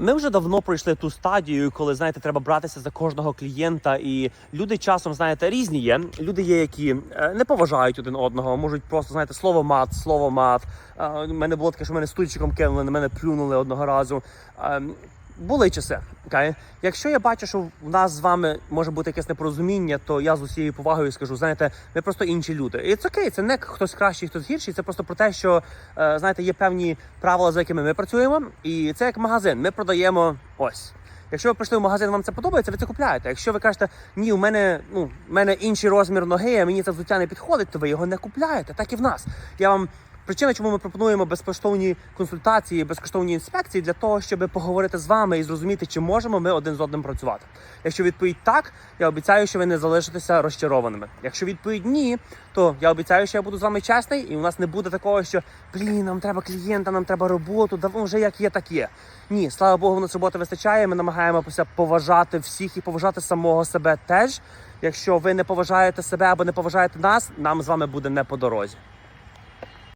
Ми вже давно пройшли ту стадію, коли знаєте, треба братися за кожного клієнта, і люди часом знаєте різні є. Люди є, які е, не поважають один одного, можуть просто знаєте слово мат, слово мат. Е, У мене було таке, що мене стульчиком кинули, на мене плюнули одного разу. Були часи. Якщо я бачу, що в нас з вами може бути якесь непорозуміння, то я з усією повагою скажу: знаєте, ми просто інші люди. І це окей, це не хтось кращий, хтось гірший. Це просто про те, що е, знаєте, є певні правила, за якими ми працюємо, і це як магазин. Ми продаємо ось. Якщо ви прийшли в магазин, вам це подобається, ви це купляєте. Якщо ви кажете, ні, у мене ну в мене інший розмір ноги, а мені це взуття не підходить, то ви його не купляєте. Так і в нас. Я вам Причина, чому ми пропонуємо безкоштовні консультації, безкоштовні інспекції для того, щоб поговорити з вами і зрозуміти, чи можемо ми один з одним працювати. Якщо відповідь так, я обіцяю, що ви не залишитеся розчарованими. Якщо відповідь ні, то я обіцяю, що я буду з вами чесний, і у нас не буде такого, що блін, нам треба клієнта, нам треба роботу, да ну, вже як є, так є. Ні, слава Богу, в нас роботи вистачає. Ми намагаємося поважати всіх і поважати самого себе теж. Якщо ви не поважаєте себе або не поважаєте нас, нам з вами буде не по дорозі.